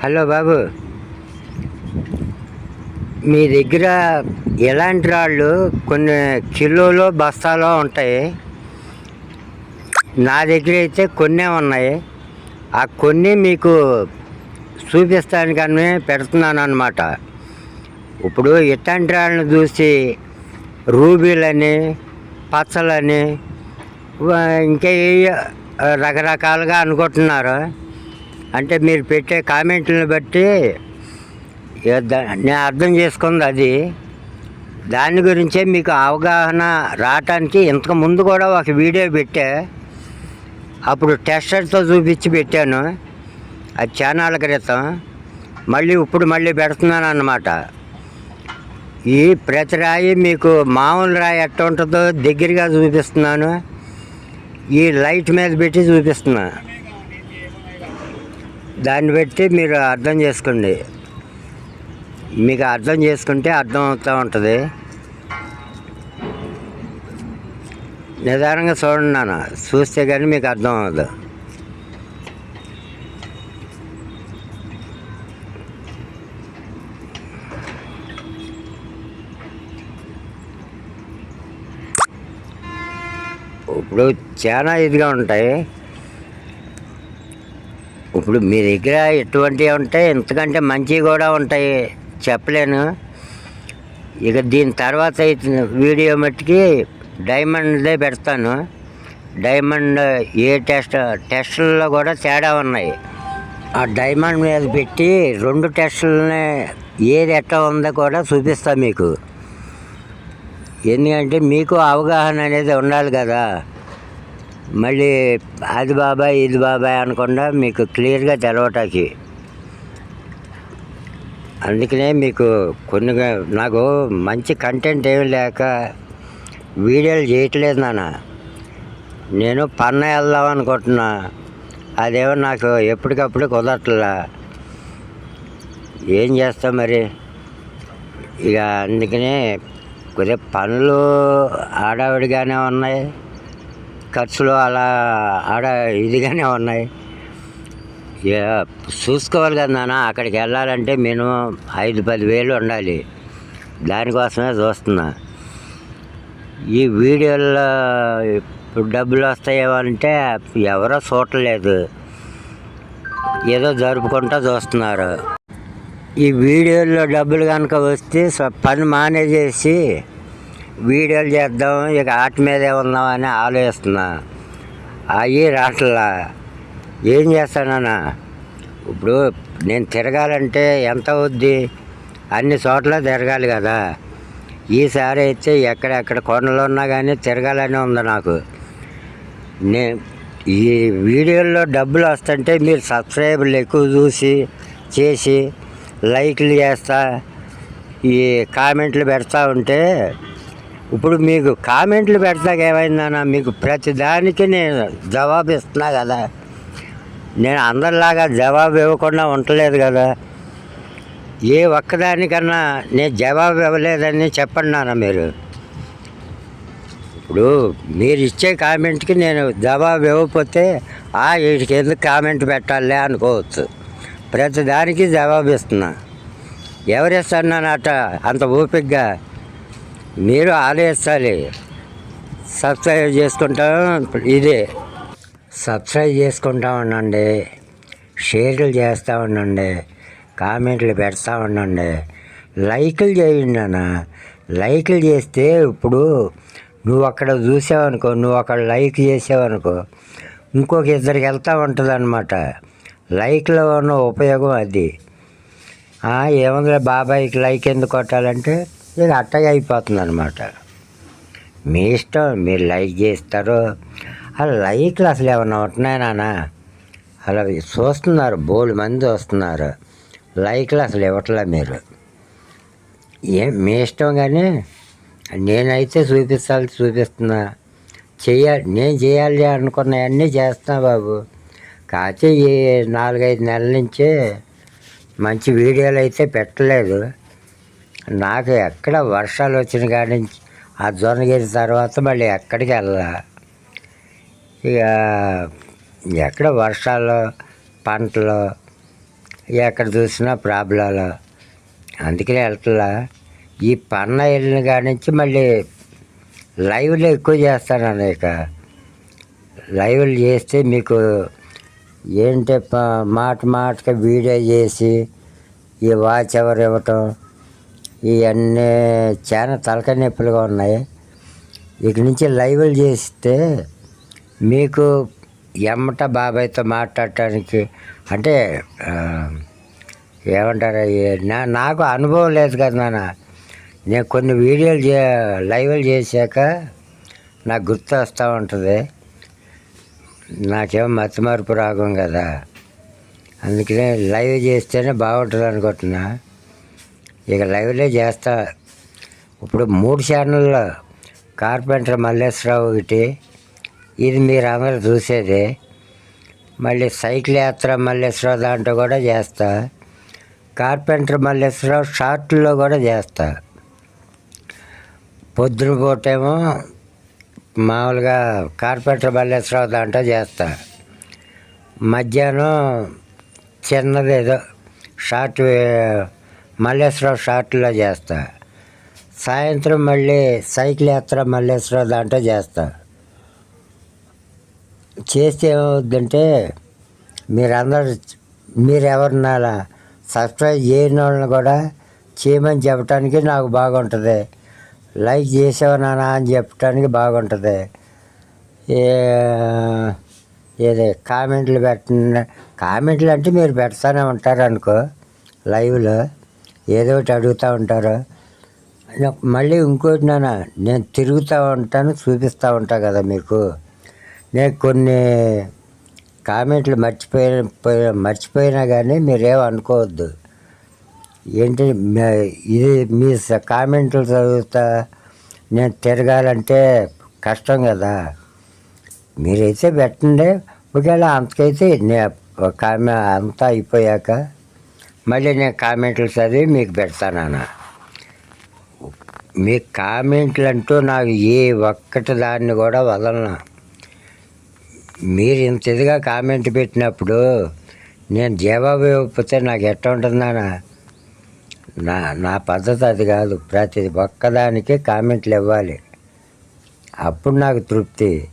Hello బాబు. మీ దగ్గర ఎలాంటి రాళ్ళు కొన్ని కిలోలో బస్తాలో ఉంటాయి. నా దగ్గర అయితే కొన్నే ఉన్నాయి. ఆ కొన్ని మీకు చూపిస్తానికని పెడుతున్నాను అనమాట ఇప్పుడు ఇట్లాంటి రాళ్ళని చూసి రూబీలని పచ్చలని ఇంకా రకరకాలుగా అనుకుంటున్నారు. అంటే మీరు పెట్టే కామెంట్లను బట్టి దా- నేను అర్థం చేసుకుంది అది. దాని గురించే మీకు అవగాహన రావటానికి ఇంతకు ముందు కూడా ఒక వీడియో పెట్టా. అప్పుడు టెస్టర్తో చూపించి పెట్టాను. అది చానాల క్రితం. మళ్ళీ ఇప్పుడు మళ్ళీ పెడుతున్నాను అన్నమాట. ఈ ప్రతి రాయి మీకు మామూలు రాయి ఎట్ట ఉంటుందో దగ్గరగా చూపిస్తున్నాను. ఈ లైట్ మీద పెట్టి చూపిస్తున్నాను దాన్ని బట్టి మీరు అర్థం చేసుకోండి. మీకు అర్థం చేసుకుంటే అర్థం అవుతూ ఉంటుంది. నిదానంగా చూడండి నాన్న చూస్తే కానీ మీకు అర్థం అవ్వదు. ఇప్పుడు చాలా ఇదిగా ఉంటాయి. ఇప్పుడు మీ దగ్గర ఎటువంటివి ఉంటాయి? ఇంతకంటే మంచివి కూడా ఉంటాయి. చెప్పలేను. ఇక దీని తర్వాత అయితే వీడియో మట్టుకి డైమండ్దే పెడతాను. డైమండ్ ఏ టెస్ట్ టెస్టుల్లో కూడా తేడా ఉన్నాయి. ఆ డైమండ్ మీద పెట్టి రెండు టెస్టులని ఏది ఎట్లా ఉందో కూడా చూపిస్తాను మీకు. ఎందుకంటే మీకు అవగాహన అనేది ఉండాలి కదా. మళ్ళీ అది బాబాయ్ ఇది బాబాయ్ అనకుండా మీకు క్లియర్గా తెలవటానికి. అందుకనే మీకు కొన్ని నాకు మంచి కంటెంట్ ఏమి లేక వీడియోలు చేయట్లేదు నాన్న. నేను పన్న వెళ్దాం అనుకుంటున్నా. అదేమో నాకు ఎప్పటికప్పుడు కుదరట్లా. ఏం చేస్తాం మరి? ఇక అందుకనే కొద్దిగా పనులు ఆడావిడిగానే ఉన్నాయి. ఖర్చులు అలా ఆడ ఇదిగానే ఉన్నాయి. చూసుకోవాలి కదా నాన్న అక్కడికి వెళ్ళాలంటే మినిమం ఐదు పది వేలు ఉండాలి. దానికోసమే చూస్తున్నా. ఈ వీడియోల్లో ఇప్పుడు డబ్బులు వస్తాయేమో అంటే ఎవరో చూడలేదు ఏదో జరుపుకుంటూ చూస్తున్నారు. ఈ వీడియోల్లో డబ్బులు కనుక వస్తే పని మానేసేసి వీడియోలు చేద్దాం ఇక ఆట మీదే ఉందామని ఆలోచిస్తున్నా. అవి రాట్లా. ఏం చేస్తానన్నా? ఇప్పుడు నేను తిరగాలంటే ఎంత అవుద్ది? అన్ని చోట్ల తిరగాలి కదా. ఈసారి అయితే ఎక్కడెక్కడ కొండలు ఉన్నా కానీ తిరగాలని ఉంది నాకు. నే ఈ వీడియోల్లో డబ్బులు వస్తుంటే మీరు సబ్స్క్రైబర్లు ఎక్కువ చూసి చేసి లైక్లు చేస్తా ఈ కామెంట్లు పెడతా ఉంటే ఇప్పుడు మీకు కామెంట్లు పెడతాక ఏమైందన్నా మీకు ప్రతి దానికి నేను జవాబు ఇస్తున్నా కదా. నేను అందరిలాగా జవాబు ఇవ్వకుండా ఉండలేదు కదా. ఏ ఒక్కదానికన్నా నేను జవాబు ఇవ్వలేదని చెప్పండి నాన్న మీరు. ఇప్పుడు మీరు ఇచ్చే కామెంట్కి నేను జవాబు ఇవ్వకపోతే ఆ వీటికి ఎందుకు కామెంట్ పెట్టాలి అనుకోవచ్చు. ప్రతిదానికి జవాబు ఇస్తున్నా. ఎవరిస్తాను అట అంత ఓపికగా మీరు ఆలోచించాలి సబ్స్క్రైబ్ చేసుకుంటాం ఇదే. సబ్స్క్రైబ్ చేసుకుంటా ఉండండి. షేర్లు చేస్తూ ఉండండి. కామెంట్లు పెడతా ఉండండి. లైకులు చేయండి అన్న లైకులు చేస్తే ఇప్పుడు నువ్వు అక్కడ చూసావనుకో నువ్వు అక్కడ లైక్ చేసావనుకో ఇంకొక ఇద్దరికి వెళ్తూ ఉంటుంది అనమాట లైక్లో ఉన్న ఉపయోగం అది. ఆ, ఏముందిలే బాబాయ్కి లైక్ ఎందుకు కొట్టాలంటే ఇది అట్టగా అయిపోతుంది అనమాట మీ ఇష్టం మీరు లైక్ చేస్తారు ఆ లైక్లు అసలు ఏమన్నా ఉంటున్నాయి నాన్న? అలా చూస్తున్నారు బోలు మంది వస్తున్నారు. లైక్లు అసలు ఇవ్వట్లే మీరు. ఏం మీ ఇష్టం కానీ నేనైతే చూపించాలి చూపిస్తున్నా. చేయాలి నేను చేయాలి అనుకున్నవన్నీ చేస్తున్నా బాబు. కాకపోతే ఈ నాలుగైదు నెలల నుంచే మంచి వీడియోలు అయితే పెట్టలేదు. నాకు ఎక్కడ వర్షాలు వచ్చిన కాడి నుంచి ఆ జొన్నగిరి తర్వాత మళ్ళీ ఎక్కడికి వెళ్ళా ఇక ఎక్కడ వర్షాలు పంటలు ఎక్కడ చూసినా ప్రాబ్లాలు. అందుకనే వెళ్తలా. ఈ పన్న వెళ్ళిన కాడి నుంచి మళ్ళీ లైవ్లు ఎక్కువ చేస్తాను ఇక లైవ్లు చేస్తే మీకు ఏంటి మాట మాటగా వీడియో చేసి ఈ వాచ్ ఎవరు ఇవ్వటం ఇవన్నీ చాలా తలకాయ నొప్పులుగా ఉన్నాయి. ఇక నుంచి లైవ్లు చేస్తే మీకు ఎమ్మట బాబాయ్తో మాట్లాడటానికి అంటే ఏమంటారు నా నాకు అనుభవం లేదు కదా నాన్న. నేను కొన్ని వీడియోలు చే లైవ్లు చేశాక నాకు గుర్తు వస్తూ ఉంటుంది. నాకేమో మతిమార్పు రాగం కదా. అందుకనే లైవ్ చేస్తేనే బాగుంటుంది అనుకుంటున్నా. ఇక లైవ్లే చేస్తా. ఇప్పుడు మూడు ఛానల్లో కార్పెంటర్ మల్లేశ్వరరావు ఒకటి ఇది మీరు అందరూ చూసేది. మళ్ళీ సైకిల్ యాత్ర మల్లేశ్వరరావు దాంట్లో కూడా చేస్తా. కార్పెంటర్ మల్లేశ్వరరావు షార్ట్లో కూడా చేస్తా. పొద్దున పూటేమో మామూలుగా కార్పెంటర్ మల్లేశ్వరరావు దాంట్లో చేస్తా. మధ్యాహ్నం చిన్నది ఏదో షార్ట్ మల్లేశ్వరావు షార్ట్లో చేస్తా. సాయంత్రం మళ్ళీ సైకిల్ యాత్ర మల్లేశ్వరావు దాంట్లో చేస్తా. చేస్తే ఏమవుద్దంటే మీరందరూ మీరెవరినాలా సబ్స్క్రైబ్ చేయని వాళ్ళని కూడా చేయమని చెప్పడానికి నాకు బాగుంటుంది. లైక్ చేసావు నాన్న అని చెప్పడానికి బాగుంటుంది. ఏది కామెంట్లు పెట్టండి కామెంట్లు అంటే మీరు పెడతానే ఉంటారు అనుకో లైవ్లో. ఏదో ఒకటి అడుగుతూ ఉంటారు. మళ్ళీ ఇంకోటి నాన్న నేను తిరుగుతూ ఉంటాను చూపిస్తూ ఉంటా కదా మీకు. నేను కొన్ని కామెంట్లు మర్చిపోయిన పోయి- మర్చిపోయినా కానీ మీరేం అనుకోవద్దు. ఏంటి ఇది మీ కామెంట్లు చదువుతా నేను తిరగాలంటే కష్టం కదా. మీరైతే పెట్టండి. ఒకవేళ అంతకైతే నే కామె అంతా అయిపోయాక మళ్ళీ నేను కామెంట్లు చదివి మీకు పెడతాను మీ కామెంట్లు అంటూ నాకు ఏ ఒక్కటి దాన్ని కూడా వదలనా. మీరు ఇంత ఇదిగా కామెంట్ పెట్టినప్పుడు నేను జవాబు ఇవ్వకపోతే నాకు ఎట్లా ఉంటుందానా నా నా పద్ధతి అది కాదు. ప్రతి ఒక్కదానికి కామెంట్లు ఇవ్వాలి. అప్పుడు నాకు తృప్తి.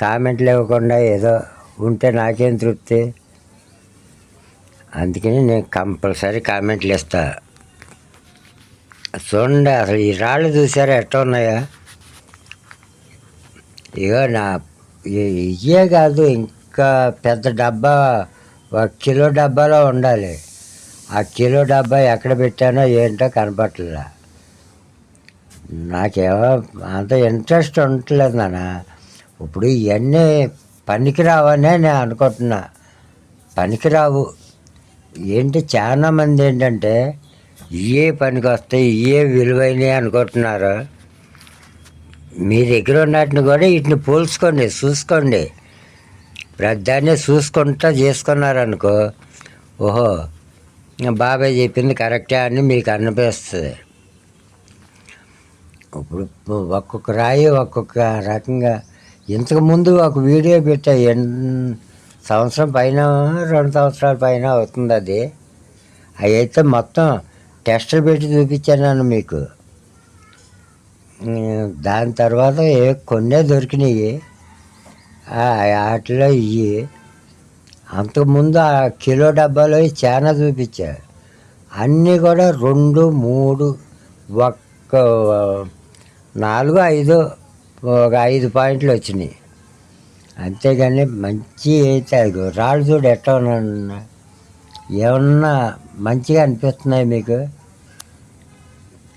కామెంట్లు ఇవ్వకుండా ఏదో ఉంటే నాకేం తృప్తి? అందుకని నేను కంపల్సరీ కామెంట్లు ఇస్తా చూడండి అసలు ఈ రాళ్ళు చూసారా ఎట్లా ఉన్నాయా? ఇగో నా ఇవే ఇయ్యే కాదు ఇంకా పెద్ద డబ్బా ఒక కిలో డబ్బాలో ఉండాలి. ఆ కిలో డబ్బా ఎక్కడ పెట్టానో ఏంటో కనపట్లే నాకేమో అంత ఇంట్రెస్ట్ ఉండట్లేదు నాన్న. ఇప్పుడు ఇవన్నీ పనికిరావనే నేను అనుకుంటున్నా. పనికిరావు. ఏంటి చాలా మంది ఏంటంటే ఇవే పనికి వస్తాయి ఇవే విలువైనవి అనుకుంటున్నారు మీ దగ్గర ఉన్నటిని కూడా వీటిని పోల్చుకోండి చూసుకోండి. ప్రధాన్ని చూసుకుంటా చేసుకున్నారనుకో ఓహో బాబాయ్ చెప్పింది కరెక్టే అని మీకు అనిపిస్తుంది. ఇప్పుడు ఒక్కొక్క రాయి ఒక్కొక్క రకంగా ఇంతకు ముందు ఒక వీడియో పెట్టా ఎన్ సంవత్సరం పైన రెండు సంవత్సరాల పైన అవుతుంది అది. అవి అయితే మొత్తం టెస్టులు పెట్టి చూపించాను మీకు. దాని తర్వాత ఏ కొన్నే దొరికినాయి. వాటిలో ఇవి అంతకుముందు ఆ కిలో డబ్బాలో చాలా చూపించా. అన్నీ కూడా రెండు మూడు ఒక్క నాలుగు ఐదు ఒక ఐదు పాయింట్లు వచ్చినాయి. అంతేగాని మంచి అయితే రాళ్ళు చూడు ఎట్లా ఉన్నా ఏమన్నా మంచిగా అనిపిస్తున్నాయి మీకు?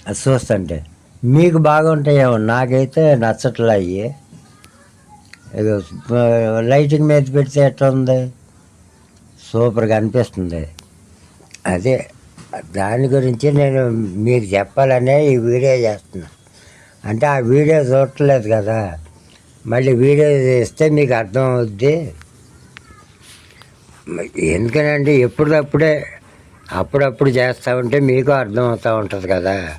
అది చూస్తుంటే. మీకు బాగుంటాయేమో నాకైతే నచ్చట్లే అయ్యి లైటింగ్ మీద పెడితే ఎట్లా ఉంది? సూపర్గా అనిపిస్తుంది. అదే దాని గురించి నేను మీకు చెప్పాలనే ఈ వీడియో చేస్తున్నా. అంటే ఆ వీడియో చూడట్లేదు కదా. మళ్ళీ వీడియో ఇస్తే మీకు అర్థం అవుద్ది. ఎందుకనంటే ఎప్పుడప్పుడే అప్పుడప్పుడు చేస్తూ ఉంటే మీకు అర్థం అవుతూ ఉంటుంది కదా.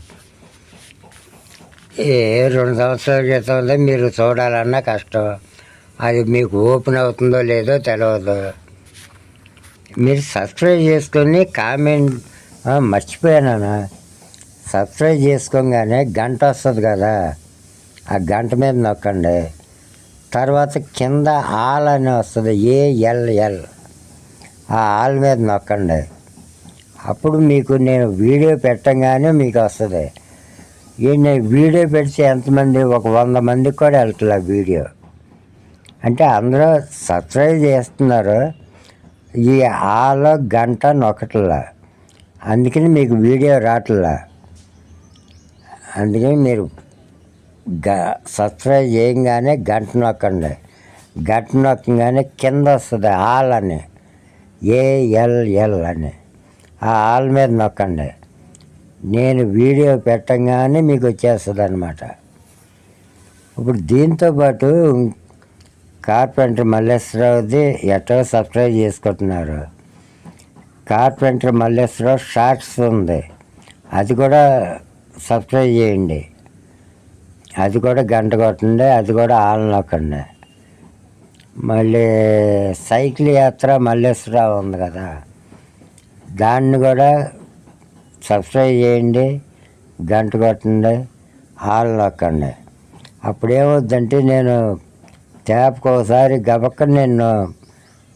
ఏ రెండు సంవత్సరాల క్రితం ఉందో మీరు చూడాలన్నా కష్టం. అది మీకు ఓపెన్ అవుతుందో లేదో తెలియదు మీరు సబ్స్క్రైబ్ చేసుకొని కామెంట్ ఆ, మర్చిపోయానా? సబ్స్క్రైబ్ చేసుకోగానే గంట వస్తుంది కదా. ఆ గంట మీద నొక్కండి. తర్వాత కింద ఆల్ అని వస్తుంది ఏఎల్ఎల్ ఆ ఆల్ మీద నొక్కండి. అప్పుడు మీకు నేను వీడియో పెట్టంగానే మీకు వస్తుంది. ఈ నేను వీడియో పెడితే ఎంతమంది? ఒక వంద మందికి కూడా వెళ్తుంది ఆ వీడియో. అంటే అందరూ సబ్స్క్రైబ్ చేస్తున్నారు. ఈ ఆలో గంట నొక్కట్లా. అందుకని మీకు వీడియో రావట్లా అందుకని మీరు గ సబ్స్క్రైబ్ చేయగానే గంట నొక్కండి. గంట నొక్కగానే కింద వస్తుంది ఆల్ అని. ఏఎల్ఎల్ అని. ఆ ఆల్ మీద నొక్కండి. నేను వీడియో పెట్టంగానే మీకు వచ్చేస్తుంది అనమాట ఇప్పుడు దీంతో పాటు కార్పెంటర్ మల్లేశ్వరరావుది ఎటో సబ్స్క్రైబ్ చేసుకుంటున్నారు. కార్పెంటర్ మల్లేశ్వరరావు షార్ట్స్ ఉంది. అది కూడా సబ్స్క్రైబ్ చేయండి. అది కూడా గంట కొట్టండి అది కూడా ఆల్ నొక్కండి మళ్ళీ సైకిల్ యాత్ర మల్లేశ్వరరావు ఉంది కదా దాన్ని కూడా సబ్స్క్రైబ్ చేయండి గంట కొట్టండి ఆల్ నొక్కండి అప్పుడేమవుద్దంటే నేను ట్యాప్కి ఒకసారి గబక్క నేను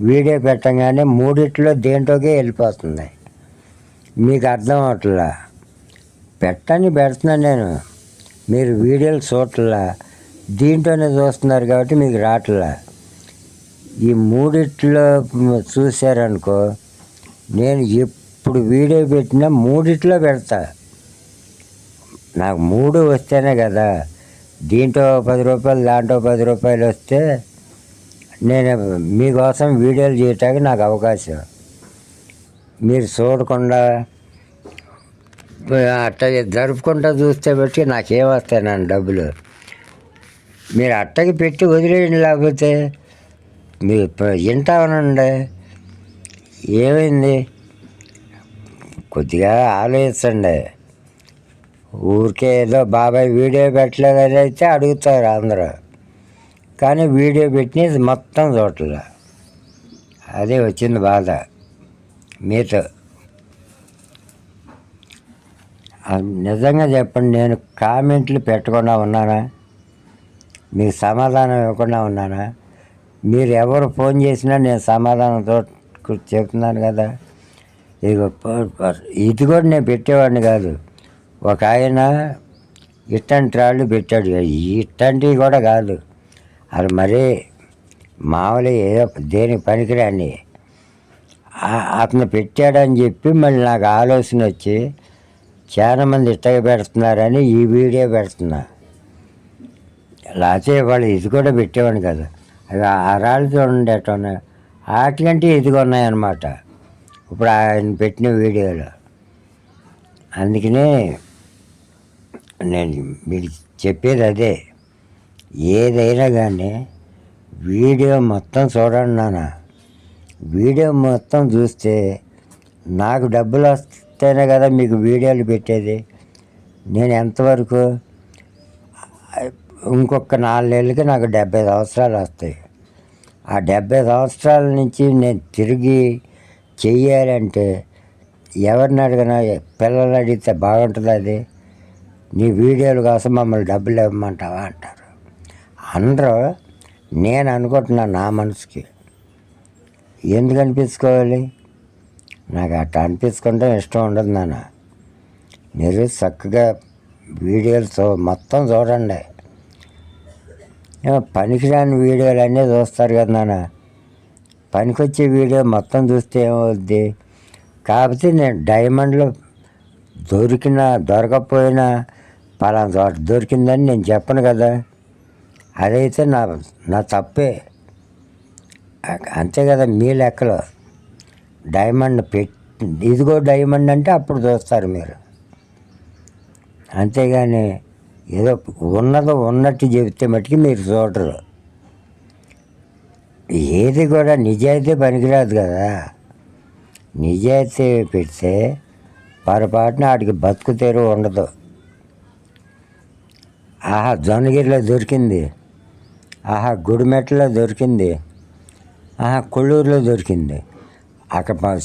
వీడియో పెట్టగానే మూడిట్లో దేంట్లోకే వెళ్ళిపోతుంది. మీకు అర్థం అవట్లా? పెట్టని పెడుతున్నాను నేను. మీరు వీడియోలు చూడట్లా. దీంట్లోనే చూస్తున్నారు కాబట్టి మీకు రావట్లా. ఈ మూడిట్లో చూశారనుకో నేను ఎప్పుడు వీడియో పెట్టినా మూడిట్లో పెడతా. నాకు మూడు వస్తేనే కదా. దీంట్లో పది రూపాయలు దాంట్లో పది రూపాయలు వస్తే నేను మీకోసం వీడియోలు చేయటానికి నాకు అవకాశం. మీరు చూడకుండా అట్టగే జరుపుకుంటూ చూస్తే బట్టి నాకేం వస్తాయి నన్ను డబ్బులు? మీరు అట్టకి పెట్టి వదిలేయండి లేకపోతే మీరు ప- వింటామనండి ఏమైంది? కొద్దిగా ఆలోచించండి. ఊరికే ఏదో బాబాయ్ వీడియో పెట్టలేదని అయితే అడుగుతారు అందరూ. కానీ వీడియో పెట్టినది మొత్తం చూడలే అదే వచ్చింది బాధ. మీతో ఆ, నిజంగా చెప్పండి నేను కామెంట్లు పెట్టకుండా ఉన్నానా? మీకు సమాధానం ఇవ్వకుండా ఉన్నానా? మీరు ఎవరు ఫోన్ చేసినా నేను సమాధానంతో చెప్తున్నాను కదా. ఇదిగో ఇది కూడా నేను పెట్టేవాడిని కాదు. ఒక ఆయన ఇట్టంటి రాళ్ళు పెట్టాడు. ఇట్టంటివి కూడా కాదు. అది మరీ మామూలు ఏదో దేనికి పనికిరాని. అతను పెట్టాడని చెప్పి మళ్ళీ నాకు ఆలోచన వచ్చి చాలామంది ఇట్టగ పెడుతున్నారని ఈ వీడియో పెడుతున్నా. లేకపోతే వాళ్ళు ఇది కూడా పెట్టేవాడిని కదా. అవి ఆ ఉండేటోనే చూడండి ఎట్లా ఇదిగా ఉన్నాయన్నమాట. ఇప్పుడు ఆయన పెట్టిన వీడియోలో. అందుకనే నేను మీరు చెప్పేది అదే. ఏదైనా కానీ వీడియో మొత్తం చూడండి నాన్న. వీడియో మొత్తం చూస్తే నాకు డబ్బులు వస్తాయి వస్తేనే కదా మీకు వీడియోలు పెట్టేది. నేను ఎంతవరకు ఇంకొక నాలుగేళ్ళకి నాకు డెబ్బై సంవత్సరాలు వస్తాయి. ఆ డెబ్బై సంవత్సరాల నుంచి నేను తిరిగి చెయ్యాలంటే ఎవరిని అడిగినా పిల్లలు అడిగితే బాగుంటుంది అది. నీ వీడియోల కోసం మమ్మల్ని డబ్బులు ఇవ్వమంటావా అంటారు. అందరూ నేను అనుకుంటున్నాను నా మనసుకి. ఎందుకు అనిపించుకోవాలి? నాకు అట్లా అనిపించుకుంటే ఇష్టం ఉండదు నాన్న. మీరు చక్కగా వీడియోలు చూ మొత్తం చూడండి. పనికిరాని వీడియోలు అన్నీ చూస్తారు కదా నాన్న. పనికొచ్చే వీడియో మొత్తం చూస్తే ఏమవుద్ది? కాకపోతే నేను డైమండ్లు దొరికినా దొరకపోయినా పలానా చోట దొరికిందని నేను చెప్పను కదా. అదైతే నా నా తప్పే. అంతే కదా మీ లెక్కలో. డైమండ్ పెట్టి ఇదిగో డైమండ్ అంటే అప్పుడు చూస్తారు మీరు. అంతేగాని ఏదో ఉన్నదో ఉన్నట్టు చెబితే మట్టుకు మీరు చూడరు. ఏది కూడా నిజాయితీ పనికిరాదు కదా. నిజాయితీ పెడితే పొరపాటున ఆడికి బతుకు తెరువు ఉండదు. ఆహా జొన్నగిరిలో దొరికింది. ఆహా గుడిమెట్లో దొరికింది. ఆహా కొల్లూరులో దొరికింది. అక్కడ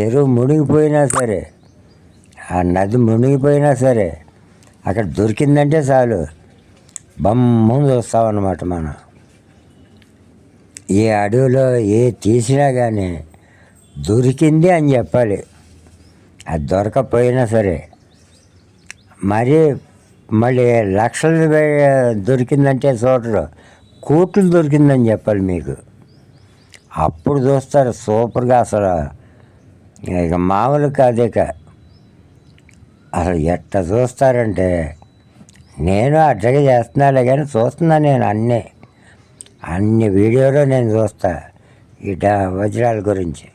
చెరువు మునిగిపోయినా సరే ఆ నది మునిగిపోయినా సరే అక్కడ దొరికిందంటే చాలు. బొమ్మ చూస్తామన్నమాట మనం. ఏ అడవిలో ఏ తీసినా కానీ దొరికింది అని చెప్పాలి. అది దొరకపోయినా సరే. మరి మళ్ళీ లక్షలు దొరికిందంటే చూడరు. కోట్లు దొరికిందని చెప్పాలి మీకు. అప్పుడు చూస్తారు సూపర్గా అసలు. ఇక మామూలు కాదు ఇక. అసలు ఎట్ట చూస్తారంటే నేను అట్టగా చేస్తున్నాలే కానీ చూస్తున్నా నేను అన్నీ. అన్ని వీడియోలో నేను చూస్తా ఈ వజ్రాల గురించి.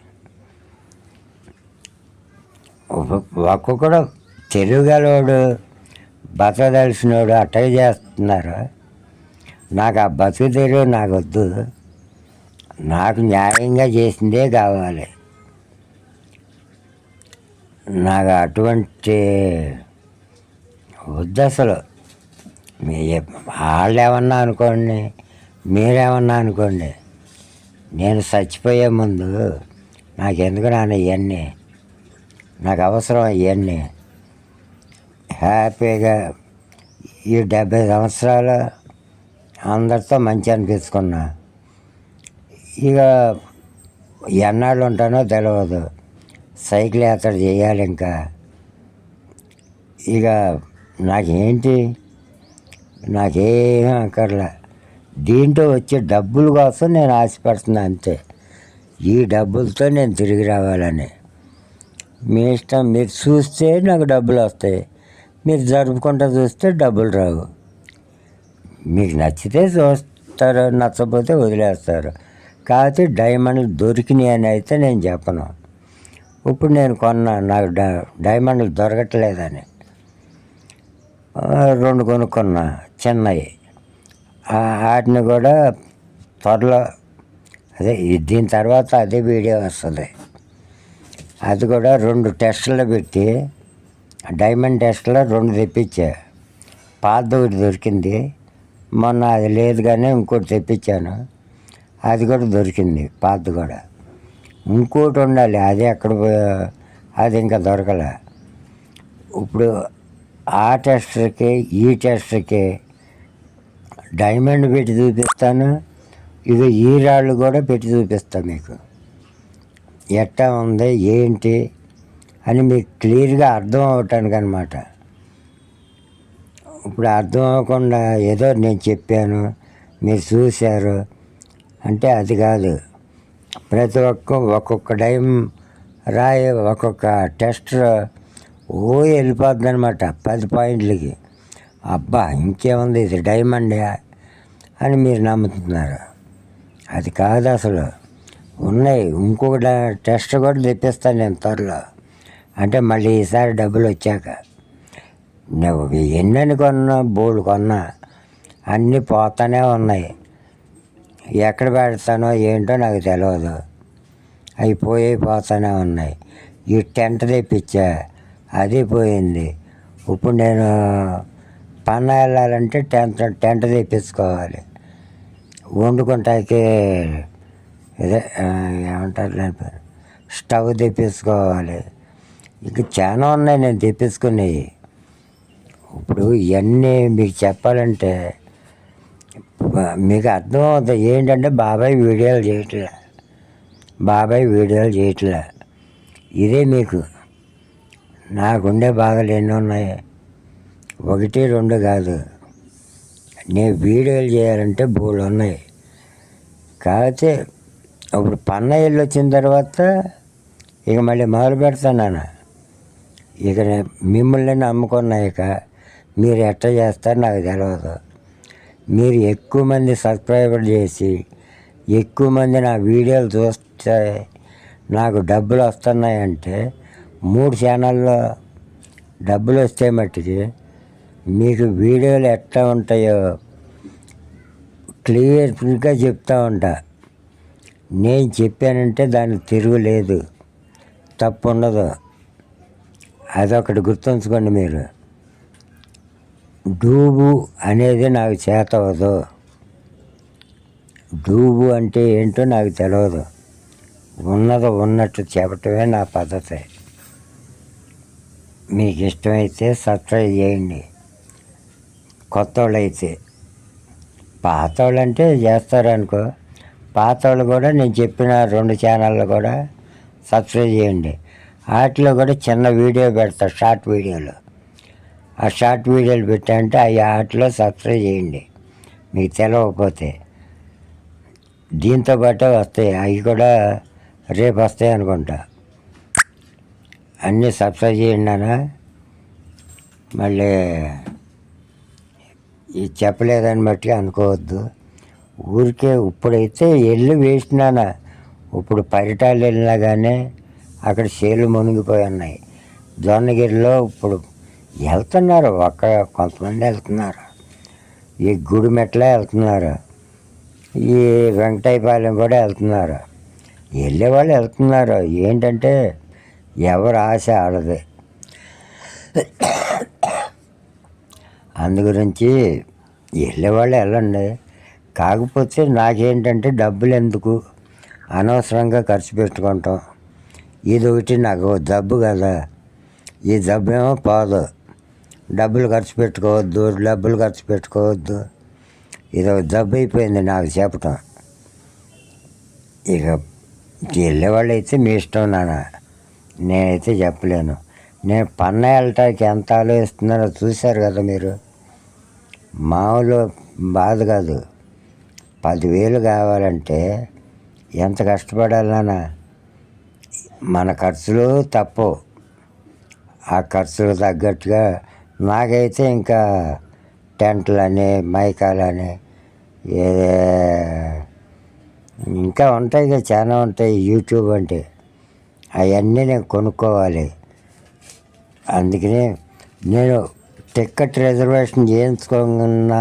ఒక్కొక్కడు తెలుగలోడు బతకదలిసినోడు అట్టగా చేస్తున్నారు. నాకు ఆ బతుకు తెలివి నాకు వద్దు. నాకు న్యాయంగా చేసిందే కావాలి. నాకు అటువంటి వద్దు అసలు. మీ వాళ్ళు ఏమన్నా అనుకోండి మీరేమన్నా అనుకోండి నేను చచ్చిపోయే ముందు నాకెందుకు నాన్న ఇవన్నీ? నాకు అవసరం ఇవన్నీ. హ్యాపీగా ఈ డెబ్బై సంవత్సరాలు అందరితో మంచి అనిపించుకున్నా. ఇక ఎన్నాళ్ళు ఉంటానో తెలియదు సైకిల్ యాత్ర చేయాలి ఇంకా. ఇక నాకేంటి? నాకేం అక్కర్లే. దీంట్లో వచ్చే డబ్బుల కోసం నేను ఆశపడుతున్నా అంతే. ఈ డబ్బులతో నేను తిరిగి రావాలని. మీ ఇష్టం మీరు చూస్తే నాకు డబ్బులు వస్తాయి. మీరు జరుపుకుంటూ చూస్తే డబ్బులు రావు. మీకు నచ్చితే చూస్తారు నచ్చకపోతే వదిలేస్తారు. కాకపోతే డైమండ్లు దొరికినాయి అని అయితే నేను చెప్పను. ఇప్పుడు నేను కొన్నా నాకు డ డైమండ్లు దొరకట్లేదని. రెండు కొనుక్కున్నా చిన్నవి వాటిని కూడా త్వరలో అదే దీని తర్వాత అదే వీడియో వస్తుంది. అది కూడా రెండు టెస్టులు పెట్టి డైమండ్ టెస్ట్లో రెండు తెప్పించా. పాత ఒకటి దొరికింది. మొన్న అది లేదు కానీ ఇంకోటి తెప్పించాను. అది కూడా దొరికింది పాత కూడా. ఇంకోటి ఉండాలి అది ఎక్కడ పో- అది ఇంకా దొరకలే. ఇప్పుడు ఆ టెస్టర్కి ఈ టెస్టర్కి డైమండ్ పెట్టి చూపిస్తాను ఇది ఈ రాళ్ళు కూడా పెట్టి చూపిస్తాను మీకు. ఎట్టా ఉంది ఏంటి అని మీకు క్లియర్గా అర్థం అవటానికి అనమాట ఇప్పుడు అర్థం అవ్వకుండా ఏదో నేను చెప్పాను మీరు చూశారు అంటే అది కాదు. ప్రతి ఒక్క ఒక్కొక్క టైం రాయి ఒక్కొక్క టెస్ట్ ఓ వెళ్ళిపోద్ది అనమాట పది పాయింట్లకి. అబ్బా ఇంకేముంది ఇది డైమండ్ అని మీరు నమ్ముతున్నారు. అది కాదు అసలు. ఉన్నాయి. ఇంకొక టెస్ట్ కూడా తెప్పిస్తాను నేను త్వరలో. అంటే మళ్ళీ ఈసారి డబ్బులు వచ్చాక. నువ్వు ఎన్నెన్ని కొన్నా బోర్డు కొన్నా అన్నీ పోతానే ఉన్నాయి. ఎక్కడ పెడతానో ఏంటో నాకు తెలియదు అవి పోయి పోతానే ఉన్నాయి. ఈ టెంట్ తెప్పించా. అది పోయింది. ఇప్పుడు నేను పన్నా వెళ్ళాలంటే టెంట్ టెంట్ తెప్పించుకోవాలి. వండుకుంటాకి ఇదే ఏమంటారు దాని పేరు? స్టవ్ తెప్పించుకోవాలి. ఇంకా చాలా ఉన్నాయి నేను తెప్పించుకునేవి. ఇప్పుడు ఇవన్నీ మీకు చెప్పాలంటే మీకు అర్థం అవుతుంది ఏంటంటే బాబాయ్ వీడియోలు చేయట్లే. బాబాయ్ వీడియోలు చేయట్లే. ఇదే మీకు. నాకుండే బాధలు ఎన్ని ఉన్నాయి. ఒకటి రెండు కాదు. నేను వీడియోలు చేయాలంటే బోళ్ళు ఉన్నాయి. కాకపోతే ఇప్పుడు పన్న ఇల్లు వచ్చిన తర్వాత ఇక మళ్ళీ మొదలు పెడతాను ఇక మిమ్మల్ని నమ్ముకున్నా ఇక మీరు ఎట్లా చేస్తారో నాకు తెలియదు మీరు ఎక్కువ మంది సబ్స్క్రైబర్ చేసి ఎక్కువ మంది నా వీడియోలు చూస్తే నాకు డబ్బులు వస్తున్నాయంటే మూడు ఛానల్లో డబ్బులు వస్తే మట్టికి మీకు వీడియోలు ఎట్లా ఉంటాయో క్లియర్గా చెప్తా ఉంటా. నేను చెప్పానంటే దానికి తిరుగులేదు తప్పు ఉండదు. అదొకటి గుర్తుంచుకోండి మీరు. డూబు అనేది నాకు చేత అవ్వదు డూబు అంటే ఏంటో నాకు తెలియదు ఉన్నది ఉన్నట్టు చెప్పటమే నా పద్ధతి. మీకు ఇష్టమైతే సబ్స్క్రైబ్ చేయండి. కొత్త వాళ్ళైతే పాత వాళ్ళు అంటే చేస్తారనుకో. పాత వాళ్ళు కూడా నేను చెప్పిన రెండు ఛానళ్ళు కూడా సబ్స్క్రైబ్ చేయండి. వాటిలో కూడా చిన్న వీడియో పెడతా షార్ట్ వీడియోలు. ఆ షార్ట్ వీడియోలు పెట్టంటే అవి ఆటలో సబ్స్క్రైబ్ చేయండి. మీకు తెలియకపోతే దీంతో పాటే వస్తాయి. అవి కూడా రేపు వస్తాయి అనుకుంటా. అన్నీ సబ్స్క్రైబ్ చేయండి అన్న మళ్ళీ ఇది చెప్పలేదని బట్టి అనుకోవద్దు. ఊరికే ఇప్పుడైతే వెళ్ళి వేసినానా ఇప్పుడు పరిటాలు వెళ్ళినా కానీ అక్కడ చేలు మునిగిపోయి ఉన్నాయి. జొన్నగిరిలో ఇప్పుడు వెళ్తున్నారు. ఒక్క కొంతమంది వెళ్తున్నారు. ఈ గుడిమెట్ల వెళ్తున్నారు. ఈ వెంకటాయపాలెం కూడా వెళ్తున్నారు. వెళ్ళేవాళ్ళు వెళ్తున్నారు. ఏంటంటే ఎవరు ఆశ ఆడదు. అందు గురించి వెళ్ళేవాళ్ళు వెళ్ళండి. కాకపోతే నాకేంటంటే డబ్బులు ఎందుకు? అనవసరంగా ఖర్చు పెట్టుకుంటాం. ఇది ఒకటి నాకు జబ్బు కదా. ఈ జబ్బు ఏమో పోదు. డబ్బులు ఖర్చు పెట్టుకోవద్దు డబ్బులు ఖర్చు పెట్టుకోవద్దు. ఇదో జబ్బు అయిపోయింది నాకు చెప్పటం. ఇక వెళ్ళేవాళ్ళు అయితే మీ ఇష్టం నాన్న. నేనైతే చెప్పలేను. నేను పన్న వెళ్ళటానికి ఎంత ఆలోచిస్తున్నారో చూశారు కదా మీరు? మామూలు బాధ కాదు. పదివేలు కావాలంటే ఎంత కష్టపడాలన్నా మన ఖర్చులు తప్పు. ఆ ఖర్చులు తగ్గట్టుగా నాకైతే ఇంకా టెంట్లని మైకాలని ఏదే ఇంకా ఉంటాయి కదా చాలా ఉంటాయి యూట్యూబ్ అంటే. అవన్నీ నేను కొనుక్కోవాలి. అందుకనే నేను టికెట్ రిజర్వేషన్ చేయించుకున్న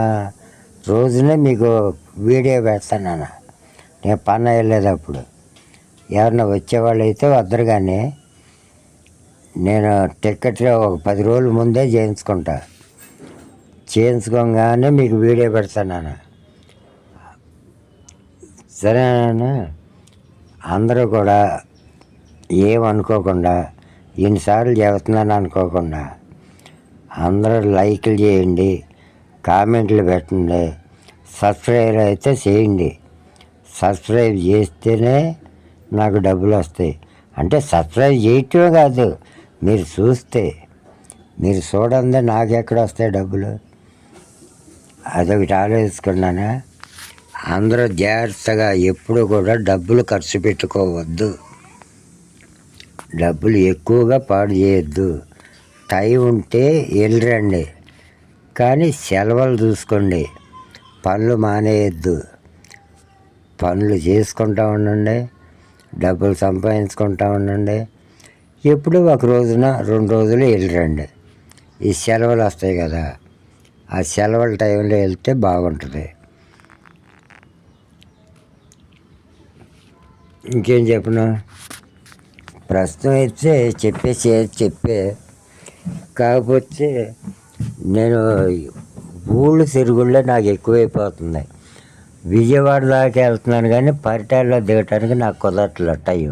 రోజునే మీకు వీడియో పెడతాను నాన్న నేను పన్న వెళ్ళేటప్పుడు ఎవరన్నా వచ్చేవాళ్ళు అయితే వద్దరు కానీ నేను టికెట్ ఒక పది రోజుల ముందే చేయించుకుంటా. చేయించుకోగానే మీకు వీడియో పెడతాను సరేనా అందరూ కూడా ఏమనుకోకుండా ఎన్నిసార్లు చెబుతున్నాను అనుకోకుండా అందరూ లైక్లు చేయండి కామెంట్లు పెట్టండి సబ్స్క్రైబ్ అయితే చేయండి. సబ్స్క్రైబ్ చేస్తేనే నాకు డబ్బులు వస్తాయి. అంటే సబ్స్క్రైబ్ చేయటమే కాదు మీరు చూస్తే మీరు చూడందే నాకు ఎక్కడ వస్తాయి డబ్బులు. అదొకటి ఆలోచించుకున్నానా అందరూ జాగ్రత్తగా ఎప్పుడు కూడా డబ్బులు ఖర్చు పెట్టుకోవద్దు. డబ్బులు ఎక్కువగా పాడు చేయొద్దు. టైం ఉంటే వెళ్ళరండి. కానీ సెలవులు చూసుకోండి. పనులు మానేయద్దు. పనులు చేసుకుంటూ ఉండండి. డబ్బులు సంపాదించుకుంటూ ఉండండి. ఎప్పుడు ఒక రోజున రెండు రోజులు వెళ్ళరండి. ఈ సెలవులు వస్తాయి కదా ఆ సెలవుల టైంలో వెళ్తే బాగుంటుంది. ఇంకేం చెప్పను? ప్రస్తుతం అయితే చెప్పేసి చెప్పే కాకపోతే నేను ఊళ్ళు తిరుగుళ్ళే నాకు ఎక్కువైపోతుంది విజయవాడ దాకా వెళ్తున్నాను కానీ పరిటాల్లో దిగటానికి నాకు కుదరట్లేదు టైం.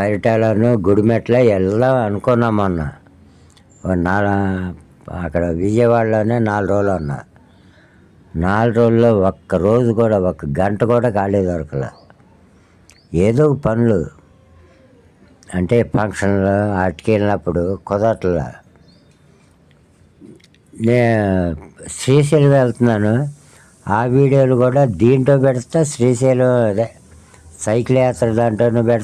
పరిటాలను గుడిమెట్ల వెళ్దాం అనుకున్నాం మొన్న నా అక్కడ విజయవాడలోనే నాలుగు రోజులు ఉన్నా నాలుగు రోజుల్లో ఒక్క రోజు కూడా ఒక్క గంట కూడా ఖాళీ దొరకలే. ఏదో పనులు. అంటే ఫంక్షన్లు అటుకెళ్ళినప్పుడు కుదరట్లా. నేను శ్రీశైలం వెళ్తున్నాను. ఆ వీడియోలు కూడా దీంట్లో పెడితే శ్రీశైలం అదే సైకిల్ యాత్ర దాంట్లోనూ పెడతా.